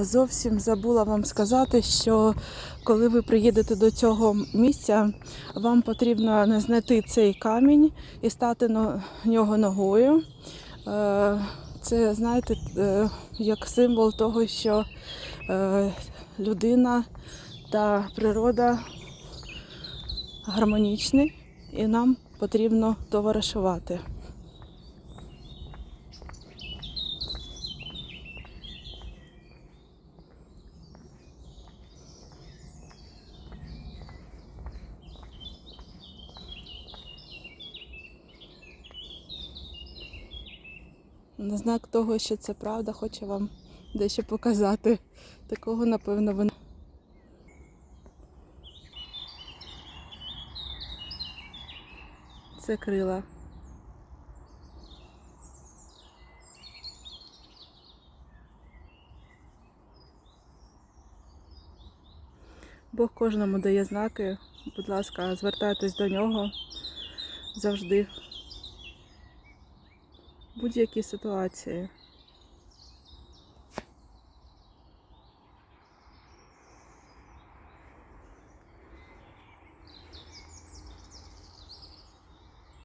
Зовсім забула вам сказати, що коли ви приїдете до цього місця, вам потрібно знайти цей камінь і стати на нього ногою. Е, Це, знаєте, е, як символ того, що е, людина та природа гармонічні, і нам потрібно товаришувати. На знак того, що це правда, хочу вам дещо показати. Такого, напевно, ви. Це крила. Бог кожному дає знаки. Будь ласка, звертайтесь до нього завжди. Будь-якій ситуації.